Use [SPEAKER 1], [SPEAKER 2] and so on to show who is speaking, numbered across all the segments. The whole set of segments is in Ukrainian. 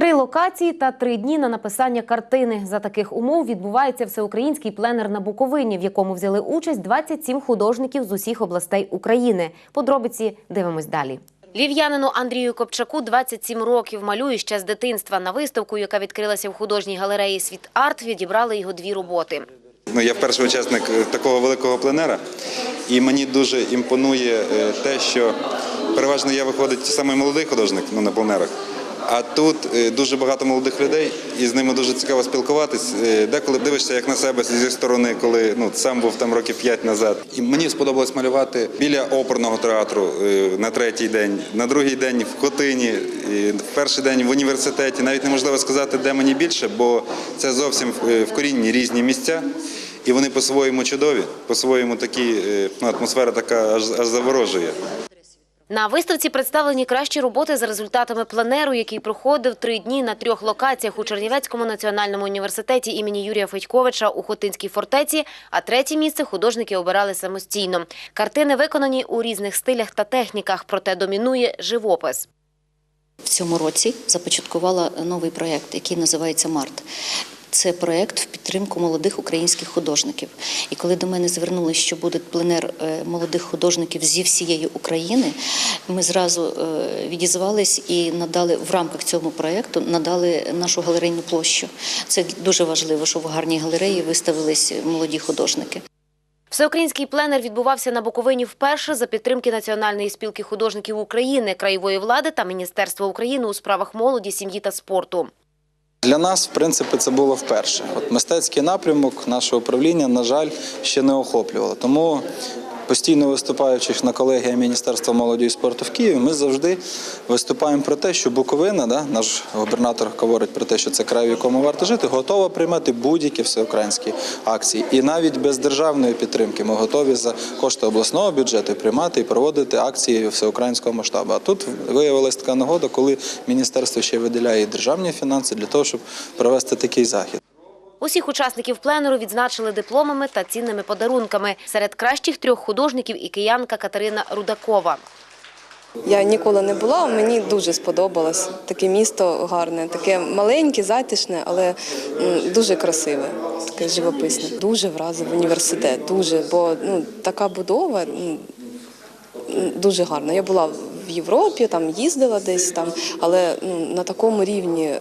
[SPEAKER 1] Три локації та три дні на написання картини. За таких умов відбувається всеукраїнський пленер на Буковині, в якому взяли участь 27 художників з усіх областей України. Подробиці дивимось далі. Лів'янину Андрію Копчаку 27 років малює ще з дитинства. На виставку, яка відкрилася в художній галереї Світ Арт, відібрали його дві роботи.
[SPEAKER 2] Ну, я вперше учасник е, такого великого пленера, і мені дуже імпонує е, те, що переважно я виходить саме молодий художник ну, на пленерах. А тут е, дуже багато молодих людей, і з ними дуже цікаво спілкуватись. Е, Деколи дивишся як на себе зі сторони, коли ну сам був там років п'ять назад. І мені сподобалось малювати біля оперного театру е, на третій день, на другий день в Хотині, в перший день в університеті. Навіть неможливо сказати, де мені більше, бо це зовсім е, вкорінні різні місця. І вони по-своєму чудові, по-своєму такі ну, атмосфера така аж, аж заворожує.
[SPEAKER 1] На виставці представлені кращі роботи за результатами пленеру, який проходив три дні на трьох локаціях у Чернівецькому національному університеті імені Юрія Федьковича у Хотинській фортеці, а третє місце художники обирали самостійно. Картини виконані у різних стилях та техніках, проте домінує живопис.
[SPEAKER 3] В цьому році започаткувала новий проєкт, який називається Март. Це проєкт в підтримку молодих українських художників. І коли до мене звернулися, що буде пленер е, молодих художників зі всієї України, ми зразу е, відізвались і надали в рамках цього проєкту надали нашу галерейну площу. Це дуже важливо, що в гарній галереї виставились молоді художники.
[SPEAKER 1] Всеукраїнський пленер відбувався на Буковині вперше за підтримки Національної спілки художників України, краєвої влади та Міністерства України у справах молоді, сім'ї та спорту.
[SPEAKER 4] Для нас, в принципі, це було вперше. От мистецький напрямок нашого управління, на жаль, ще не охоплювало. Тому постійно виступаючи на колегія Міністерства молоді і спорту в Києві, ми завжди виступаємо про те, що Буковина, да, наш губернатор говорить про те, що це край, в якому варто жити, готова приймати будь-які всеукраїнські акції. І навіть без державної підтримки ми готові за кошти обласного бюджету приймати і проводити акції всеукраїнського масштабу. А тут виявилася така нагода, коли міністерство ще виділяє державні фінанси для того, щоб провести такий захід.
[SPEAKER 1] Усіх учасників пленеру відзначили дипломами та цінними подарунками. Серед кращих трьох художників і киянка Катерина Рудакова.
[SPEAKER 5] Я ніколи не була, мені дуже сподобалось. Таке місто гарне, таке маленьке, затишне, але дуже красиве, таке живописне. Дуже вразив університет, дуже, бо ну, така будова дуже гарна. Я була в Європі, там їздила десь там, але ну, на такому рівні е,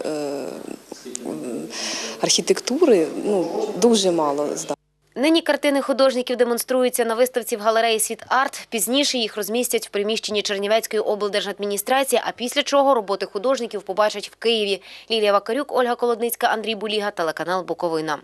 [SPEAKER 5] архітектури ну, дуже мало здав.
[SPEAKER 1] Нині картини художників демонструються на виставці в галереї Світ Арт. Пізніше їх розмістять в приміщенні Чернівецької облдержадміністрації, а після чого роботи художників побачать в Києві. Лілія Вакарюк, Ольга Колодницька, Андрій Буліга, телеканал Буковина.